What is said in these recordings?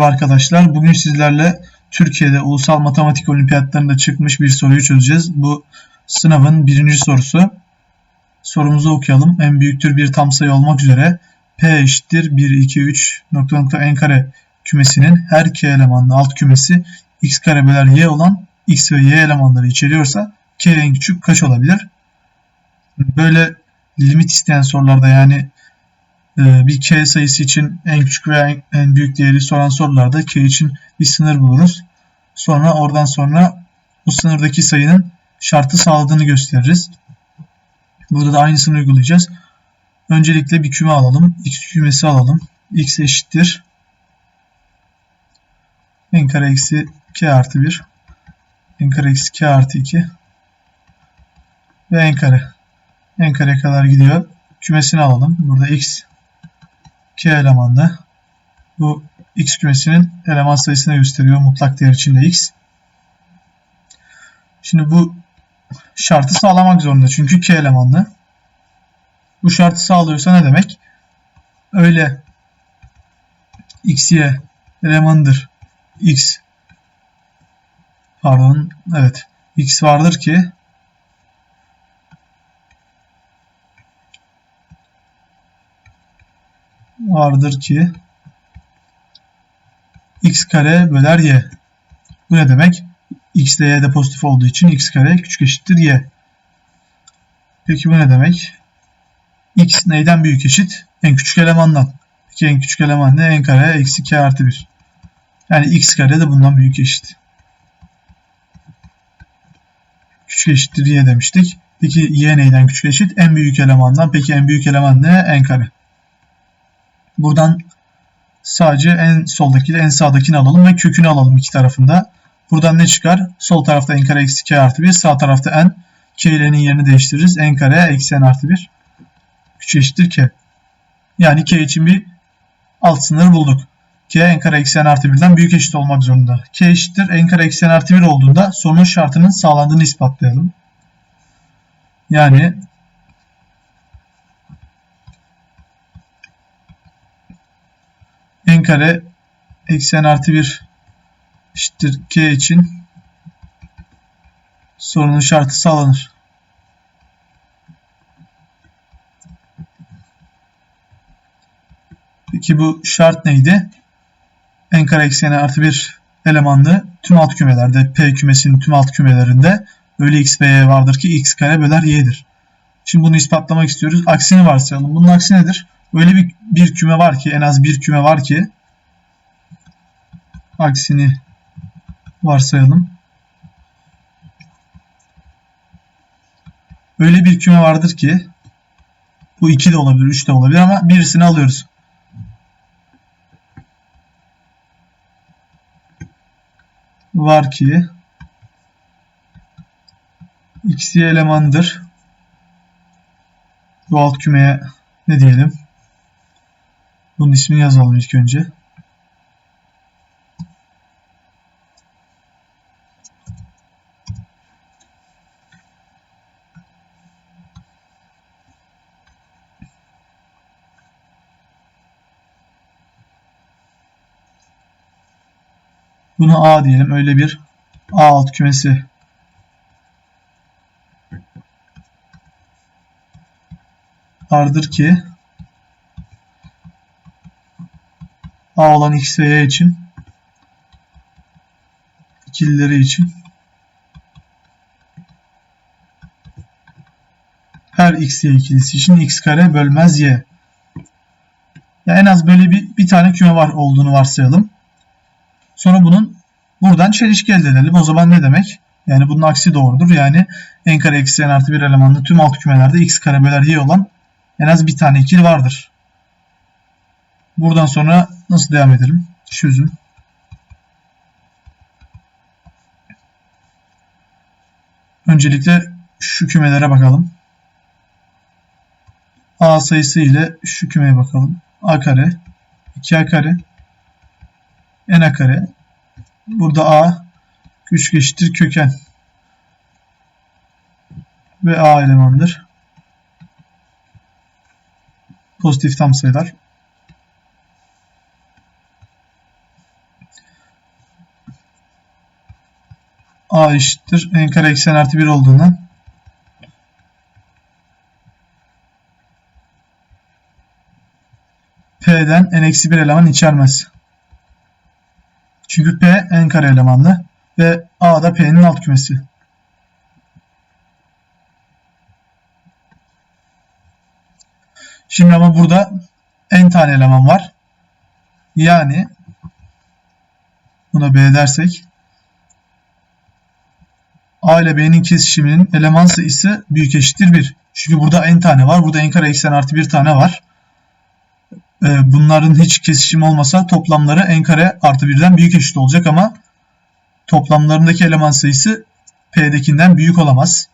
Merhaba arkadaşlar. Bugün sizlerle Türkiye'de ulusal matematik olimpiyatlarında çıkmış bir soruyu çözeceğiz. Bu sınavın birinci sorusu. Sorumuzu okuyalım. En büyüktür bir tam sayı olmak üzere P eşittir 1, 2, 3 nokta nokta n kare kümesinin her k elemanlı alt kümesi x kare böler y olan x ve y elemanları içeriyorsa k en küçük kaç olabilir? Böyle limit isteyen sorularda yani bir k sayısı için en küçük veya en büyük değeri soran sorularda k için bir sınır buluruz. Sonra oradan sonra bu sınırdaki sayının şartı sağladığını gösteririz. Burada da aynısını uygulayacağız. Öncelikle bir küme alalım. X kümesi alalım. X eşittir. n kare eksi k artı 1. n kare eksi k artı 2. Ve n kare. n kare kadar gidiyor. Kümesini alalım. Burada x k elemanlı. Bu x kümesinin eleman sayısını gösteriyor. Mutlak değer içinde x. Şimdi bu şartı sağlamak zorunda. Çünkü k elemanlı. Bu şartı sağlıyorsa ne demek? Öyle x, y elemanıdır. x pardon evet x vardır ki vardır ki x kare böler y. Bu ne demek? x de y de pozitif olduğu için x kare küçük eşittir y. Peki bu ne demek? x neyden büyük eşit? En küçük elemandan. Peki en küçük eleman ne? n kare eksi k artı 1. Yani x kare de bundan büyük eşit. Küçük eşittir y demiştik. Peki y neyden küçük eşit? En büyük elemandan. Peki en büyük eleman ne? n kare. Buradan sadece en soldaki ile en sağdakini alalım ve kökünü alalım iki tarafında. Buradan ne çıkar? Sol tarafta n kare eksi k artı 1. Sağ tarafta n. k ile n'in yerini değiştiririz. n kare eksi n artı 1. Küçük eşittir k. Yani k için bir alt sınır bulduk. k n kare eksi n artı 1'den büyük eşit olmak zorunda. k eşittir n kare eksi n artı 1 olduğunda sorunun şartının sağlandığını ispatlayalım. Yani n kare eksi n artı 1 eşittir k için sorunun şartı sağlanır. Peki bu şart neydi? n kare eksi n artı 1 elemanlı tüm alt kümelerde P kümesinin tüm alt kümelerinde öyle x ve y vardır ki x kare böler y'dir. Şimdi bunu ispatlamak istiyoruz. Aksini varsayalım. Bunun aksi nedir? Öyle bir, bir küme var ki en az bir küme var ki aksini varsayalım. Öyle bir küme vardır ki bu 2 de olabilir, 3 de olabilir ama birisini alıyoruz. Var ki x elemandır. Bu alt kümeye ne diyelim? Bunun ismini yazalım ilk önce. Bunu A diyelim. Öyle bir A alt kümesi vardır ki A olan X ve Y için ikilileri için her X Y ikilisi için X kare bölmez Y. Ya en az böyle bir, bir tane küme var olduğunu varsayalım. Sonra bunun buradan çelişki elde edelim. O zaman ne demek? Yani bunun aksi doğrudur. Yani n kare eksi n artı bir elemanlı tüm alt kümelerde x kare böler y olan en az bir tane ikili vardır. Buradan sonra nasıl devam edelim? Çözüm. Öncelikle şu kümelere bakalım. A sayısı ile şu kümeye bakalım. A kare, 2A kare, N kare. Burada A küçük eşittir köken. Ve A elemandır. Pozitif tam sayılar. A eşittir n kare eksi artı 1 olduğundan P'den n eksi 1 eleman içermez. Çünkü P n kare elemanlı ve A da P'nin alt kümesi. Şimdi ama burada n tane eleman var. Yani buna B dersek A ile B'nin kesişiminin eleman sayısı büyük eşittir 1. Çünkü burada n tane var. Burada n kare eksi n artı 1 tane var. Ee, bunların hiç kesişim olmasa toplamları n kare artı 1'den büyük eşit olacak ama toplamlarındaki eleman sayısı P'dekinden büyük olamaz.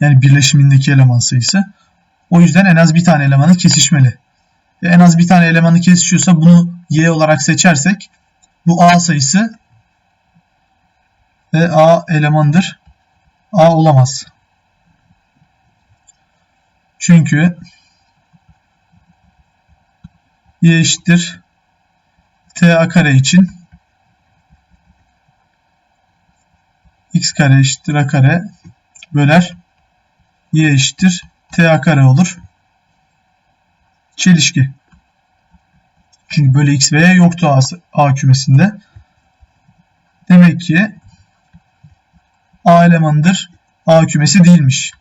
Yani birleşimindeki eleman sayısı. O yüzden en az bir tane elemanı kesişmeli. En az bir tane elemanı kesişiyorsa bunu y olarak seçersek bu a sayısı ve a elemandır. a olamaz. Çünkü y eşittir t a kare için x kare eşittir a kare böler y eşittir t a kare olur. Çelişki. Çünkü böyle x ve y yoktu a, a kümesinde. Demek ki a elemanıdır. a kümesi değilmiş.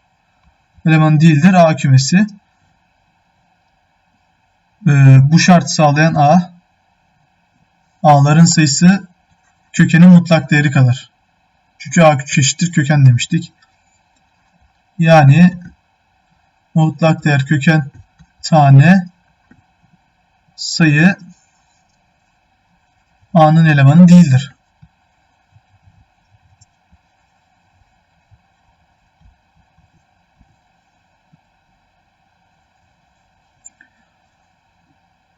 Eleman değildir a kümesi. Ee, bu şart sağlayan a a'ların sayısı kökenin mutlak değeri kadar. Çünkü a küçük eşittir köken demiştik. Yani mutlak değer köken tane sayı a'nın elemanı değildir.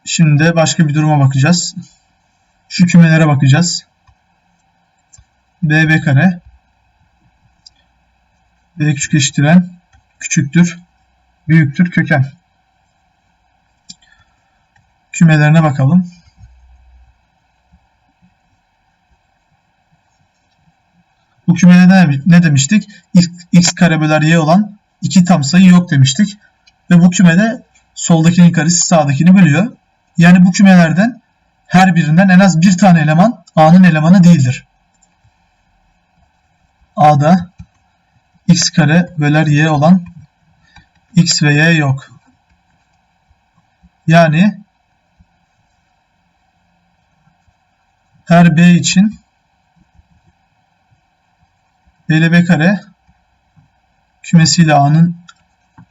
Şimdi başka bir duruma bakacağız. Şu kümelere bakacağız. bb kare b küçük eşittiren küçüktür büyüktür köken. Kümelerine bakalım. Bu kümede ne demiştik? x kare böler y olan iki tam sayı yok demiştik. Ve bu kümede soldakinin karesi sağdakini bölüyor. Yani bu kümelerden her birinden en az bir tane eleman A'nın elemanı değildir. A'da x kare böler y olan x ve y yok. Yani her b için b ile b kare kümesiyle a'nın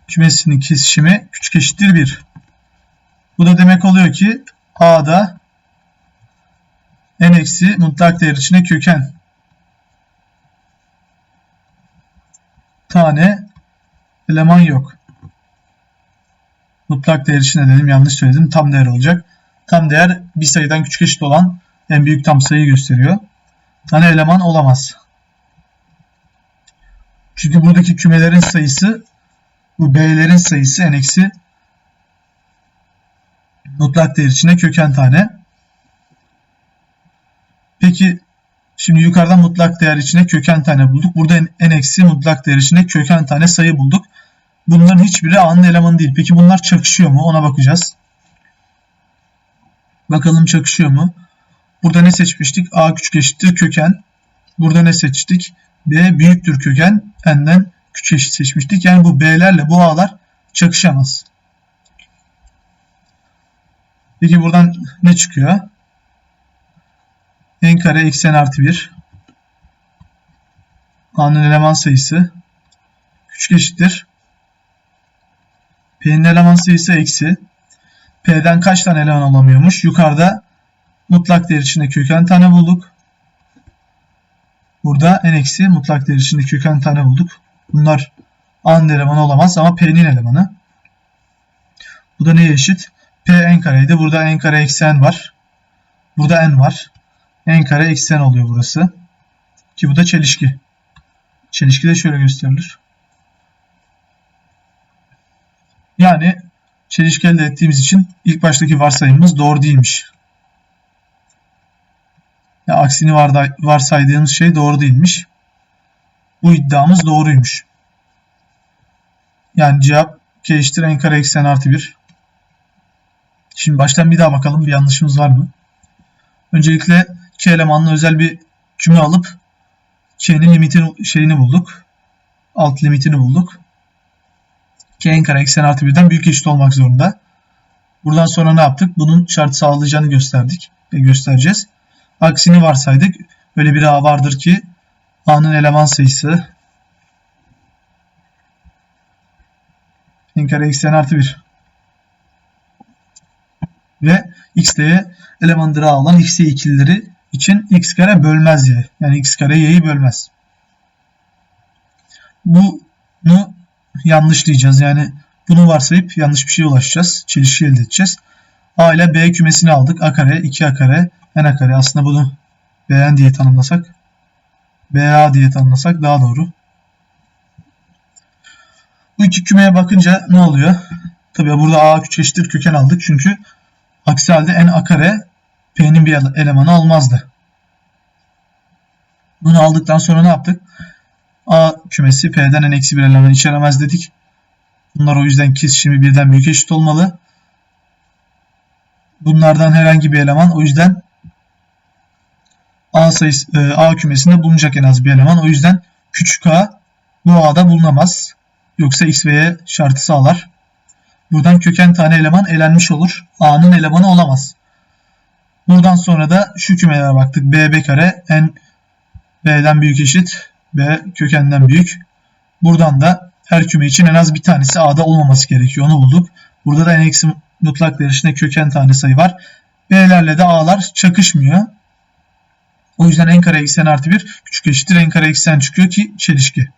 kümesinin kesişimi küçük eşittir 1. Bu da demek oluyor ki a'da n eksi mutlak değer içine köken tane eleman yok. Mutlak değer için dedim? Yanlış söyledim. Tam değer olacak. Tam değer bir sayıdan küçük eşit olan en büyük tam sayıyı gösteriyor. Tane eleman olamaz. Çünkü buradaki kümelerin sayısı bu b'lerin sayısı n eksi mutlak değer içine köken tane. Peki şimdi yukarıdan mutlak değer içine köken tane bulduk. Burada n eksi mutlak değer içine köken tane sayı bulduk. Bunların hiçbiri A'nın elemanı değil. Peki bunlar çakışıyor mu? Ona bakacağız. Bakalım çakışıyor mu? Burada ne seçmiştik? A küçük eşittir köken. Burada ne seçtik? B büyüktür köken. N'den küçük eşit seçmiştik. Yani bu B'lerle bu A'lar çakışamaz. Peki buradan ne çıkıyor? n kare eksi n artı 1 A'nın eleman sayısı küçük eşittir P'nin eleman sayısı eksi. P'den kaç tane eleman olamıyormuş? Yukarıda mutlak değer içinde köken tane bulduk. Burada n eksi mutlak değer içinde köken tane bulduk. Bunlar A'nın elemanı olamaz ama P'nin elemanı. Bu da neye eşit? P n kareydi. Burada n kare eksi n var. Burada n var. n kare eksi n oluyor burası. Ki bu da çelişki. Çelişki de şöyle gösterilir. Yani çelişki elde ettiğimiz için ilk baştaki varsayımımız doğru değilmiş. Ya, aksini varsaydığımız şey doğru değilmiş. Bu iddiamız doğruymuş. Yani cevap k eşittir n kare eksi n artı 1. Şimdi baştan bir daha bakalım bir yanlışımız var mı? Öncelikle k elemanlı özel bir cümle alıp k'nin limitin şeyini bulduk. Alt limitini bulduk. k n kare eksi n artı 1'den büyük eşit olmak zorunda. Buradan sonra ne yaptık? Bunun şart sağlayacağını gösterdik ve göstereceğiz. Aksini varsaydık. Böyle bir a vardır ki a'nın eleman sayısı n kare eksi n artı 1 ve x'te elemandır a olan x'e ikilileri için x kare bölmez y. Yani x kare y'yi bölmez. Bunu yanlış diyeceğiz. Yani bunu varsayıp yanlış bir şeye ulaşacağız. Çelişki elde edeceğiz. A ile B kümesini aldık. A kare, 2A kare, N A kare. Aslında bunu BN diye tanımlasak, BA diye tanımlasak daha doğru. Bu iki kümeye bakınca ne oluyor? Tabii burada A küçük köken aldık. Çünkü aksi halde N A P'nin bir elemanı almazdı. Bunu aldıktan sonra ne yaptık? A kümesi P'den N eksi bir eleman içeremez dedik. Bunlar o yüzden kesişimi birden büyük eşit olmalı. Bunlardan herhangi bir eleman o yüzden A sayısı e, A kümesinde bulunacak en az bir eleman. O yüzden küçük a bu a'da bulunamaz. Yoksa x ve y şartı sağlar. Buradan köken tane eleman elenmiş olur. a'nın elemanı olamaz. Buradan sonra da şu kümelere baktık. b b kare n b'den büyük eşit b kökenden büyük. Buradan da her küme için en az bir tanesi a'da olmaması gerekiyor. Onu bulduk. Burada da n eksi mutlak değerinde köken tane sayı var. B'lerle de a'lar çakışmıyor. O yüzden n kare eksi n artı 1 küçük eşittir n kare eksi n çıkıyor ki çelişki.